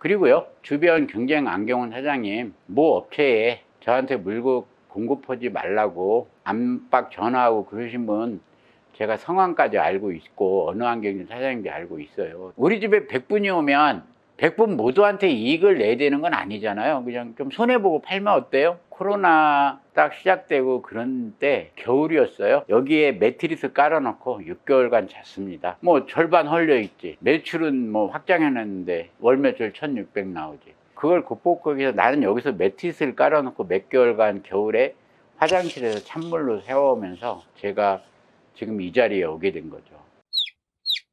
그리고요, 주변 경쟁 안경원 사장님, 모 업체에 저한테 물고 공급하지 말라고 안박 전화하고 그러신 분 제가 성함까지 알고 있고 어느 안경점 사장님도 알고 있어요. 우리 집에 100분이 오면 100분 모두한테 이익을 내야 되는 건 아니잖아요. 그냥 좀 손해보고 팔면 어때요? 코로나 딱 시작되고 그런 때 겨울이었어요. 여기에 매트리스 깔아놓고 6개월간 잤습니다. 뭐 절반 헐려있지. 매출은 뭐 확장해놨는데 월 매출 1600 나오지. 그걸 극복하기 위해서 나는 여기서 매트리스를 깔아놓고 몇 개월간 겨울에 화장실에서 찬물로 세워오면서 제가 지금 이 자리에 오게 된 거죠.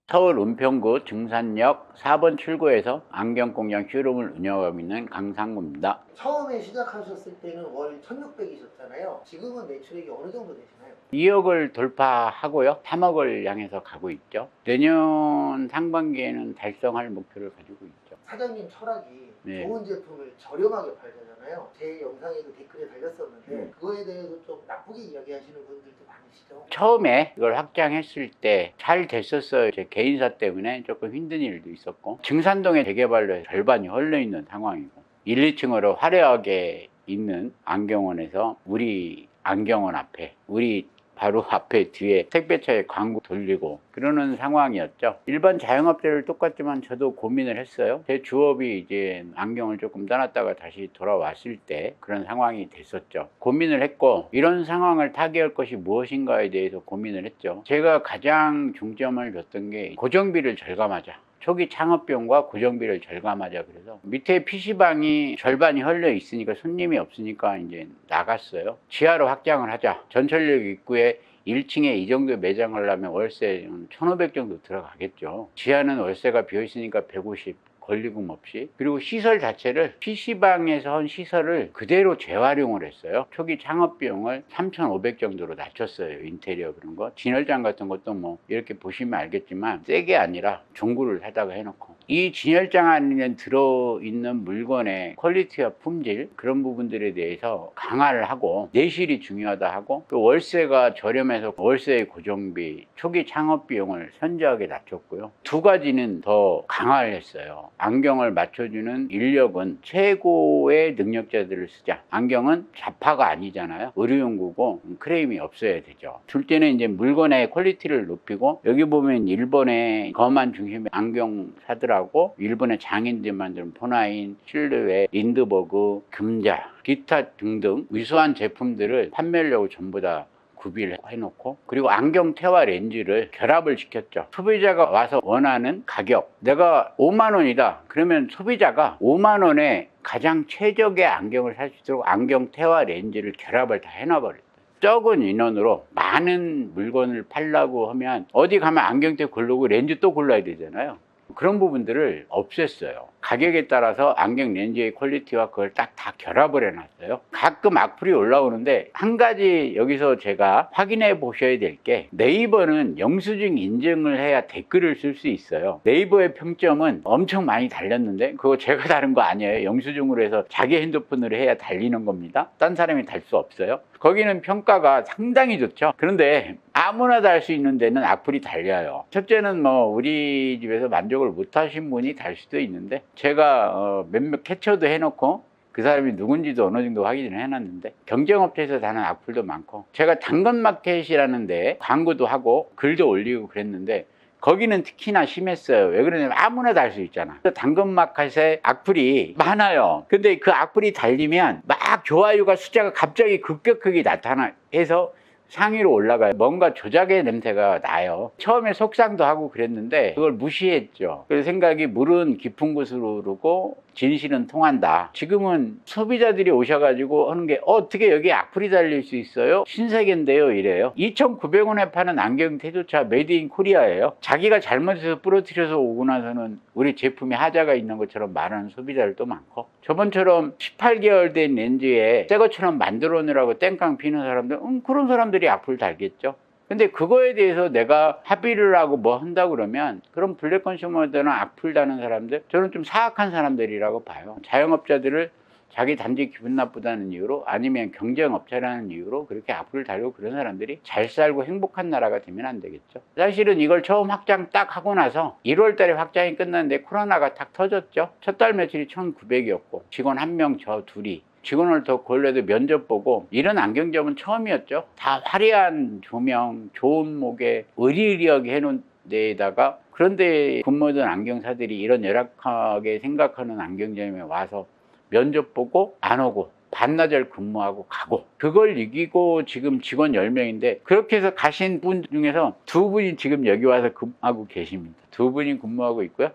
서울 은평구 증산역 4번 출구에서 안경공장 쇼룸을 운영하고 있는 강상구입니다. 처음에 시작하셨을 때는 월 1600이셨잖아요. 지금은 매출액이 어느 정도 되시나요? 2억을 돌파하고요. 3억을 향해서 가고 있죠. 내년 상반기에는 달성할 목표를 가지고 있죠. 사장님 철학이 네. 좋은 제품을 저렴하게 팔잖아요. 제 영상에도 댓글에 달렸었는데 음. 그거에 대해서 좀 나쁘게 이야기하시는 분들도 많으시죠. 처음에 이걸 확장했을 때 잘 됐었어요. 제 개인사 때문에 조금 힘든 일도 있었고 증산동의 재개발로 절반이 헐려 있는 상황이고 1, 2층으로 화려하게 있는 안경원에서 우리 안경원 앞에 우리 바로 앞에 뒤에 택배차에 광고 돌리고 그러는 상황이었죠. 일반 자영업자를 똑같지만 저도 고민을 했어요. 제 주업이 이제 안경을 조금 떠났다가 다시 돌아왔을 때 그런 상황이 됐었죠. 고민을 했고 이런 상황을 타개할 것이 무엇인가에 대해서 고민을 했죠. 제가 가장 중점을 줬던 게 고정비를 절감하자. 초기 창업비용과 고정비를 절감하자 그래서 밑에 PC방이 절반이 헐려 있으니까 손님이 없으니까 이제 나갔어요. 지하로 확장을 하자. 전철역 입구에 1층에 이 정도 매장을 하려면 월세 1,500 정도 들어가겠죠. 지하는 월세가 비어 있으니까 150 권리금 없이 그리고 시설 자체를 PC방에서 한 시설을 그대로 재활용을 했어요. 초기 창업 비용을 3,500 정도로 낮췄어요. 인테리어 그런 거. 진열장 같은 것도 뭐 이렇게 보시면 알겠지만 세게 아니라 종구를 사다가 해놓고 이 진열장 안에 들어있는 물건의 퀄리티와 품질 그런 부분들에 대해서 강화를 하고 내실이 중요하다 하고 또 월세가 저렴해서 월세의 고정비 초기 창업 비용을 현저하게 낮췄고요. 두 가지는 더 강화를 했어요. 안경을 맞춰주는 인력은 최고의 능력자들을 쓰자. 안경은 자파가 아니잖아요. 의료용구고 크레임이 없어야 되죠. 둘 때는 이제 물건의 퀄리티를 높이고 여기 보면 일본의 거만 중심의 안경사들 하고 일본의 장인들 만드는 포나인, 실루엣, 린드버그, 금자, 기타 등등 위수한 제품들을 판매하려고 전부 다 구비를 해놓고 그리고 안경 태와 렌즈를 결합을 시켰죠. 소비자가 와서 원하는 가격 내가 5만 원이다. 그러면 소비자가 5만 원에 가장 최적의 안경을 살 수 있도록 안경 태와 렌즈를 결합을 다 해놔버렸어요. 적은 인원으로 많은 물건을 팔라고 하면 어디 가면 안경테 고르고 렌즈 또 골라야 되잖아요. 그런 부분들을 없앴어요. 가격에 따라서 안경 렌즈의 퀄리티와 그걸 딱 다 결합을 해놨어요. 가끔 악플이 올라오는데 한 가지 여기서 제가 확인해 보셔야 될 게 네이버는 영수증 인증을 해야 댓글을 쓸 수 있어요. 네이버의 평점은 엄청 많이 달렸는데 그거 제가 다른 거 아니에요. 영수증으로 해서 자기 핸드폰으로 해야 달리는 겁니다. 딴 사람이 달 수 없어요. 거기는 평가가 상당히 좋죠. 그런데 아무나 달 수 있는 데는 악플이 달려요. 첫째는 뭐 우리 집에서 만족을 못 하신 분이 달 수도 있는데 제가 어, 몇몇 캡처도 해놓고 그 사람이 누군지도 어느 정도 확인을 해놨는데 경쟁업체에서 다는 악플도 많고 제가 당근마켓이라는 데 광고도 하고 글도 올리고 그랬는데 거기는 특히나 심했어요. 왜 그러냐면 아무나 달 수 있잖아. 당근마켓에 악플이 많아요. 근데 그 악플이 달리면 막 좋아요가 숫자가 갑자기 급격하게 나타나 해서 상위로 올라가요. 뭔가 조작의 냄새가 나요. 처음에 속상도 하고 그랬는데 그걸 무시했죠. 그래서 생각이 물은 깊은 곳으로 오르고 진실은 통한다. 지금은 소비자들이 오셔가지고 하는 게 어, 어떻게 여기 악플이 달릴 수 있어요? 신세계인데요 이래요. 2,900원에 파는 안경 태조차 메이드 인 코리아예요. 자기가 잘못해서 부러뜨려서 오고 나서는 우리 제품에 하자가 있는 것처럼 말하는 소비자들도 많고 저번처럼 18개월 된 렌즈에 새 것처럼 만들어 놓으라고 땡깡 피는 사람들 음, 그런 사람들이 악플 달겠죠. 근데 그거에 대해서 내가 합의를 하고 뭐 한다 그러면 그런 블랙 컨슈머들은 악플 다는 사람들 저는 좀 사악한 사람들이라고 봐요. 자영업자들을 자기 단지 기분 나쁘다는 이유로 아니면 경쟁업체라는 이유로 그렇게 악플을 달고 그런 사람들이 잘 살고 행복한 나라가 되면 안 되겠죠. 사실은 이걸 처음 확장 딱 하고 나서 1월 달에 확장이 끝났는데 코로나가 딱 터졌죠. 첫 달 매출이 1,900이었고 직원 한 명 저 둘이 직원을 더 골라도 면접 보고 이런 안경점은 처음이었죠. 다 화려한 조명, 좋은 목에 의리의리하게 해놓은 데에다가 그런데 근무하던 안경사들이 이런 열악하게 생각하는 안경점에 와서 면접 보고 안 오고 반나절 근무하고 가고 그걸 이기고 지금 직원 10명인데 그렇게 해서 가신 분 중에서 두 분이 지금 여기 와서 근무하고 계십니다. 두 분이 근무하고 있고요.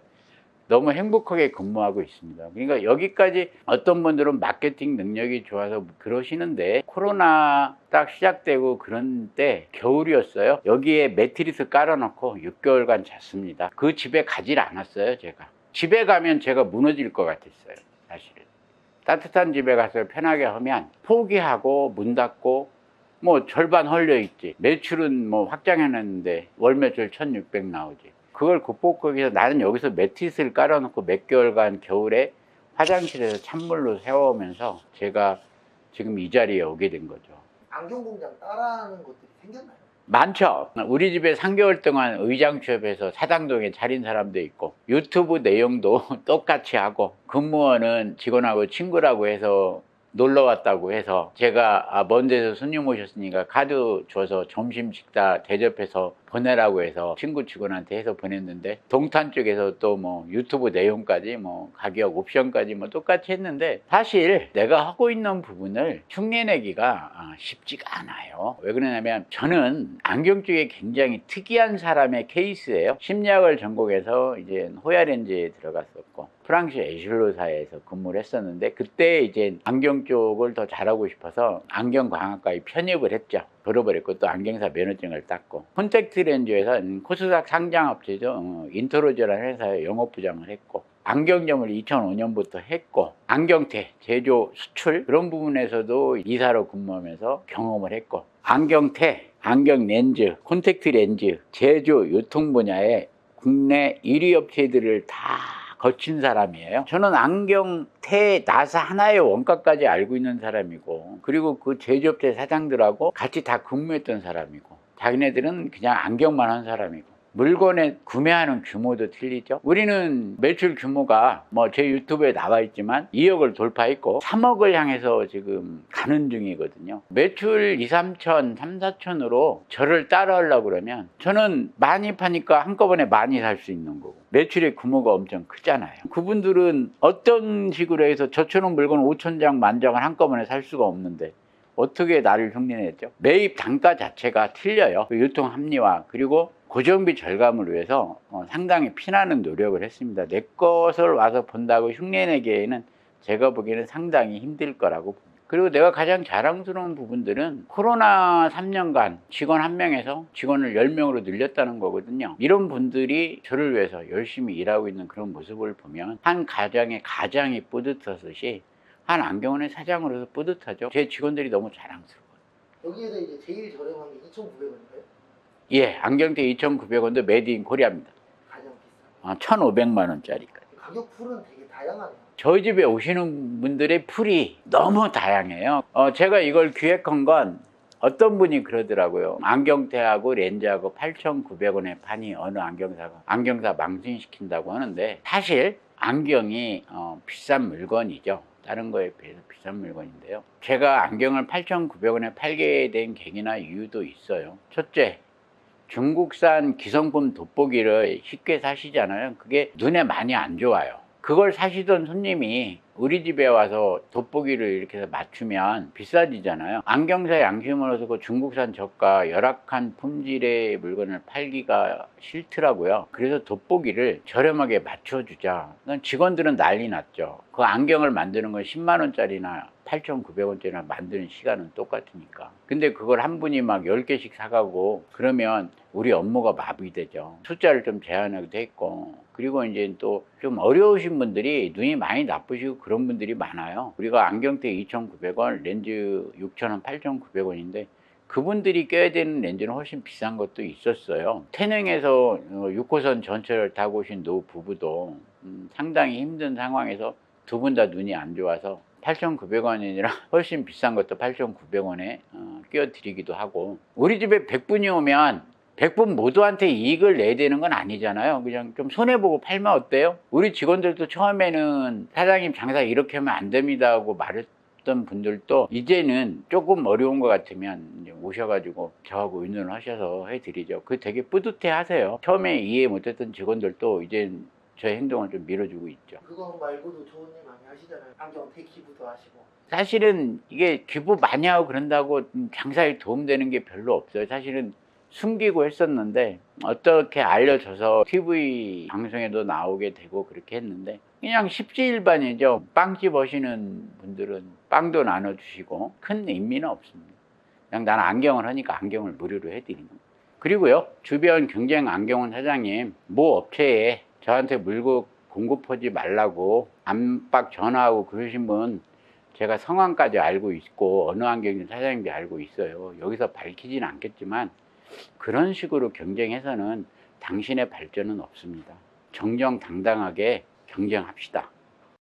너무 행복하게 근무하고 있습니다. 그러니까 여기까지 어떤 분들은 마케팅 능력이 좋아서 그러시는데 코로나 딱 시작되고 그런 때 겨울이었어요. 여기에 매트리스 깔아놓고 6개월간 잤습니다. 그 집에 가질 않았어요, 제가. 집에 가면 제가 무너질 것 같았어요, 사실은. 따뜻한 집에 가서 편하게 하면 포기하고 문 닫고 뭐 절반 헐려 있지. 매출은 뭐 확장해놨는데 월 매출 1600 나오지. 그걸 극복하기 위해서 나는 여기서 매트리스를 깔아놓고 몇 개월간 겨울에 화장실에서 찬물로 세워오면서 제가 지금 이 자리에 오게 된 거죠. 안경 공장 따라하는 것들이 생겼나요? 많죠. 우리 집에 3개월 동안 의장 취업해서 사당동에 차린 사람도 있고 유튜브 내용도 똑같이 하고 근무원은 직원하고 친구라고 해서 놀러 왔다고 해서 제가 아, 먼 데서 손님 오셨으니까 카드 줘서 점심 식사 대접해서 보내라고 해서 친구 직원한테 해서 보냈는데 동탄 쪽에서 또 뭐 유튜브 내용까지 뭐 가격 옵션까지 뭐 똑같이 했는데 사실 내가 하고 있는 부분을 흉내내기가 아, 쉽지가 않아요. 왜 그러냐면 저는 안경 쪽에 굉장히 특이한 사람의 케이스예요. 심리학을 전공해서 이제 호야렌즈에 들어갔었고 프랑스 에슐로사에서 근무를 했었는데 그때 이제 안경 쪽을 더 잘하고 싶어서 안경 광학과에 편입을 했죠. 했고 또 안경사 면허증을 땄고 콘택트 렌즈에서 코스닥 상장업체죠. 어, 인터로즈라는 회사에 영업부장을 했고 안경점을 2005년부터 했고 안경테 제조 수출 그런 부분에서도 이사로 근무하면서 경험을 했고 안경테 안경 렌즈 콘택트 렌즈 제조 유통 분야에 국내 1위 업체들을 다 거친 사람이에요. 저는 안경 테 나사 하나의 원가까지 알고 있는 사람이고, 그리고 그 제조업체 사장들하고 같이 다 근무했던 사람이고, 자기네들은 그냥 안경만 한 사람이고, 물건에 구매하는 규모도 틀리죠. 우리는 매출 규모가 뭐 제 유튜브에 나와 있지만 2억을 돌파했고 3억을 향해서 지금 가는 중이거든요. 매출 2, 3천, 3, 4천으로 저를 따라하려고 그러면 저는 많이 파니까 한꺼번에 많이 살 수 있는 거고 매출의 규모가 엄청 크잖아요. 그분들은 어떤 식으로 해서 저처럼 물건 5천 장, 만 장을 한꺼번에 살 수가 없는데 어떻게 나를 흉내냈죠? 매입 단가 자체가 틀려요. 그 유통 합리화 그리고 고정비 절감을 위해서 어, 상당히 피나는 노력을 했습니다. 내 것을 와서 본다고 흉내내기에는 제가 보기에는 상당히 힘들 거라고 봅니다. 그리고 내가 가장 자랑스러운 부분들은 코로나 3년간 직원 한 명에서 직원을 10명으로 늘렸다는 거거든요. 이런 분들이 저를 위해서 열심히 일하고 있는 그런 모습을 보면 한 가장의 가장이 뿌듯하듯이 한 안경원의 사장으로서 뿌듯하죠. 제 직원들이 너무 자랑스러워요. 여기에서 이제 제일 저렴한 게 2,900원인가요? 예, 안경테 2,900원도 메드 인 코리아입니다. 가장 비싼. 아, 1,500만 원짜리까지. 가격 풀은 되게 다양하네요. 저희 집에 오시는 분들의 풀이 너무 다양해요. 어, 제가 이걸 기획한 건 어떤 분이 그러더라고요. 안경테하고 렌즈하고 8,900원에 파니 어느 안경사가 안경사 망신시킨다고 하는데 사실 안경이 어, 비싼 물건이죠. 다른 거에 비해서 비싼 물건인데요. 제가 안경을 8,900원에 팔게 된 계기나 이유도 있어요. 첫째, 중국산 기성품 돋보기를 쉽게 사시잖아요. 그게 눈에 많이 안 좋아요. 그걸 사시던 손님이 우리 집에 와서 돋보기를 이렇게 해서 맞추면 비싸지잖아요. 안경사 양심으로서 그 중국산 저가 열악한 품질의 물건을 팔기가 싫더라고요. 그래서 돋보기를 저렴하게 맞춰주자. 직원들은 난리 났죠. 그 안경을 만드는 건 10만 원짜리나 8,900원짜리나 만드는 시간은 똑같으니까. 근데 그걸 한 분이 막 10개씩 사가고 그러면 우리 업무가 마비되죠. 숫자를 좀 제한하기도 했고. 그리고 이제 또 좀 어려우신 분들이 눈이 많이 나쁘시고 그런 분들이 많아요. 우리가 안경테 2,900원, 렌즈 6,000원, 8,900원인데 그분들이 껴야 되는 렌즈는 훨씬 비싼 것도 있었어요. 태능에서 6호선 전철을 타고 오신 노 부부도 음, 상당히 힘든 상황에서 두 분 다 눈이 안 좋아서 8,900원이라 훨씬 비싼 것도 8,900원에 어, 끼워드리기도 하고 우리 집에 100분이 오면 100분 모두한테 이익을 내야 되는 건 아니잖아요. 그냥 좀 손해보고 팔면 어때요? 우리 직원들도 처음에는 사장님 장사 이렇게 하면 안 됩니다 하고 말했던 분들도 이제는 조금 어려운 것 같으면 오셔가지고 저하고 의논을 하셔서 해드리죠. 그 되게 뿌듯해 하세요. 처음에 이해 못했던 직원들도 이제 저의 행동을 좀 밀어주고 있죠. 그거 말고도 좋은 일 하시잖아요. 안경 대기부도 하시고. 사실은 이게 기부 많이 하고 그런다고 장사에 도움되는 게 별로 없어요. 사실은 숨기고 했었는데 어떻게 알려져서 TV 방송에도 나오게 되고 그렇게 했는데 그냥 십시일반이죠. 빵집 하시는 분들은 빵도 나눠주시고 큰 의미는 없습니다. 그냥 나는 안경을 하니까 안경을 무료로 해드리는 거예요. 그리고요 주변 경쟁 안경원 사장님 모 업체에 저한테 물고 공급하지 말라고 안박 전화하고 그러신 분 제가 성함까지 알고 있고 어느 안경인 사장님도 알고 있어요. 여기서 밝히지는 않겠지만 그런 식으로 경쟁해서는 당신의 발전은 없습니다. 정정당당하게 경쟁합시다.